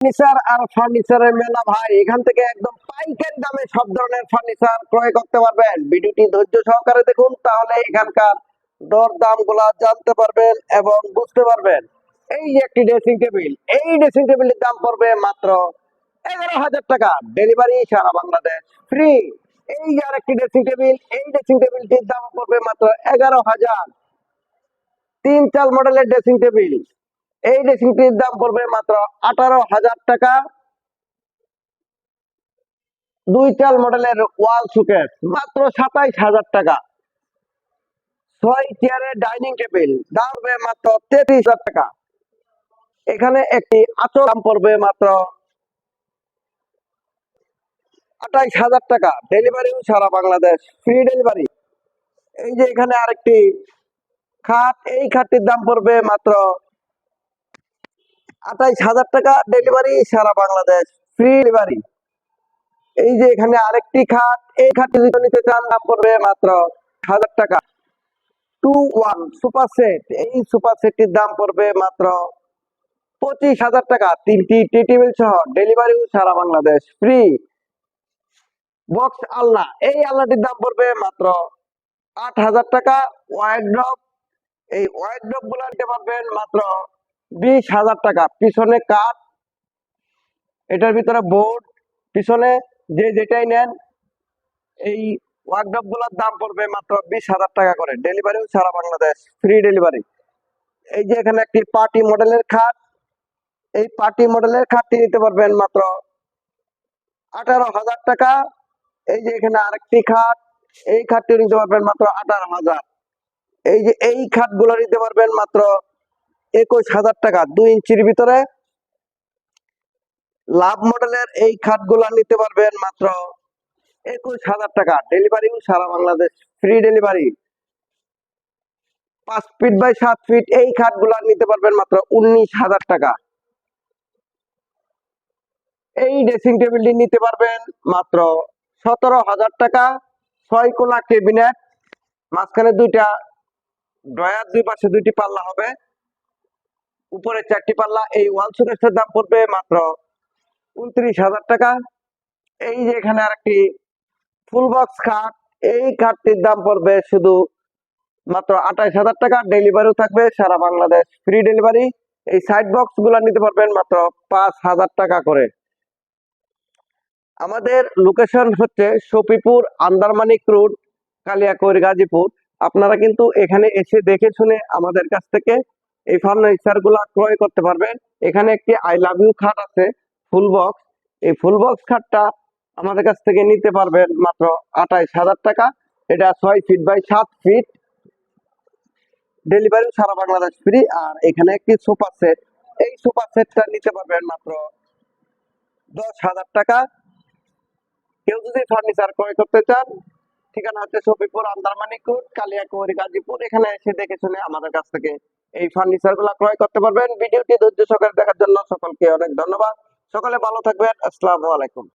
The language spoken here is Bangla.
ফার্নিচার আর ফার্নিচারের মেলা ভাই, এখান থেকে একদম পাইকারি দামে সব ধরনের ফার্নিচার ক্রয় করতে পারবেন। ভিডিওটি ধৈর্য সহকারে দেখুন, তাহলে এখানকার দর দামগুলা জানতে পারবেন এবং বুঝতে পারবেন। এই যে একটি ড্রেসিং টেবিল এই ড্রেসিং টেবিলের দাম পড়বে মাত্র এগারো হাজার টাকা। ডেলিভারি সারা বাংলাদেশ ফ্রি এই যে আরেকটি ড্রেসিং টেবিল এই ড্রেসিং টেবিলটির দাম পড়বে মাত্র এগারো হাজার। তিন চাল মডেলের ড্রেসিং টেবিল এই ড্রেসিংটির দাম পড়বে মাত্র আঠারো হাজার টাকা। দুই চাল মডেলের ওয়াল সুকেস মাত্র সাতাইশ হাজার টাকা। ছয় চেয়ারের ডাইনিং টেবিল দাম পড়বে মাত্র তেত্রিশ হাজার টাকা। এখানে একটি আচর দাম পড়বে মাত্র আঠাইশ হাজার টাকা। ডেলিভারি সারা বাংলাদেশ ফ্রি ডেলিভারি এই যে এখানে আরেকটি খাট, এই খাটটির দাম পড়বে মাত্র আঠাইশ হাজার টাকা ডেলিভারি সারা বাংলাদেশ ফ্রি ডেলিভারি এই যে এখানে আরেকটি খাট, এই খাটটি যদি নিতে চান, দাম পড়বে মাত্র হাজার টাকা। টু ওয়ান সুপার সেট এই সুপার সেটটির দাম পড়বে মাত্র পঁচিশ হাজার টাকা। তিনটি টি টেবিল সহ ডেলিভারি সারা বাংলাদেশ ফ্রি বক্স আলনা, এই আলনাটির দাম পড়বে মাত্র আট হাজার টাকা। ওয়াইড ড্রপ এই ওয়াইড ড্রপগুলো নিতে পারবেন মাত্র বিশ হাজার টাকা। পিছনে কাঠ এটার ভিতরে বোর্ড, পিছনে যে যেটাই নেন, এই ওয়ার্কডপগুলোর দাম পড়বে মাত্র বিশ হাজার টাকা করে। ডেলিভারিও সারা বাংলাদেশ, ফ্রি ডেলিভারি। এই যে এখানে একটি পার্টি মডেলের খাট, এই পার্টি মডেলের খাটটি নিতে পারবেন মাত্র আঠারো হাজার টাকা। এই যে এখানে আরেকটি খাট, এই খাটটি নিতে পারবেন মাত্র আঠারো হাজার। এই যে এই খাটগুলো নিতে পারবেন মাত্র একুশ হাজার টাকা, দুই ইঞ্চির ভিতরে। লাভ মডেলের এই খাটগুলো নিতে পারবেন মাত্র একুশ হাজার টাকা। ডেলিভারি সারা বাংলাদেশ ফ্রি ডেলিভারি পাঁচ ফিট বাই সাত ফিট এই খাটগুলো নিতে পারবেন মাত্র উনিশ হাজার টাকা। এই ড্রেসিং টেবিলটি নিতে পারবেন মাত্র সতেরো হাজার টাকা। ছয় কোলা কেবিনেট মাঝখানে দুইটা ড্রয়ার দুই পাশে দুইটি পাল্লা হবে। উপরে চারটি পাল্লা, এই ওয়াল সুকেসের দাম পড়বে মাত্র উনত্রিশ হাজার টাকা। এই যে এখানে আরেকটি ফুল বক্স খাট, এই খাটটির দাম পড়বে শুধু মাত্র আঠাইশ হাজার টাকা। ডেলিভারিও থাকবে সারা বাংলাদেশ, ফ্রি ডেলিভারি। এই সাইড বক্সগুলা নিতে পারবেন মাত্র পাঁচ হাজার টাকা করে। আমাদের লোকেশন হচ্ছে শফিপুর আন্দারমানিক রোড, কালিয়াকৈর গাজীপুর। আপনারা কিন্তু এখানে এসে দেখে শুনে আমাদের কাছ থেকে এই ফার্নিচারগুলা ক্রয় করতে পারবেন এখানে একটি আই লাভ ইউ খাট আছে ফুল বক্স এই ফুল বক্স খাটটা আমাদের কাছ থেকে নিতে পারবেন মাত্র আঠাইশ হাজার টাকা। এটা ছয় ফিট বাই সাত ফিট ডেলিভারি সারা বাংলাদেশ ফ্রি আর এখানে একটি সোফা সেট এই সোফা সেটটা নিতে পারবেন মাত্র দশ হাজার টাকা। কেউ যদি ফার্নিচার ক্রয় করতে চান ঠিকানা হচ্ছে সফিপুর আন্দারমানিকুট কালিয়াকুমারি গাজীপুর। এখানে এসে দেখে শুনে আমাদের কাছ থেকে এই ফার্নিচারগুলা ক্রয় করতে পারবেন। ভিডিওটি ধৈর্য সহকারে দেখার জন্য সকলকে অনেক ধন্যবাদ। সকলে ভালো থাকবেন। আসসালামু আলাইকুম।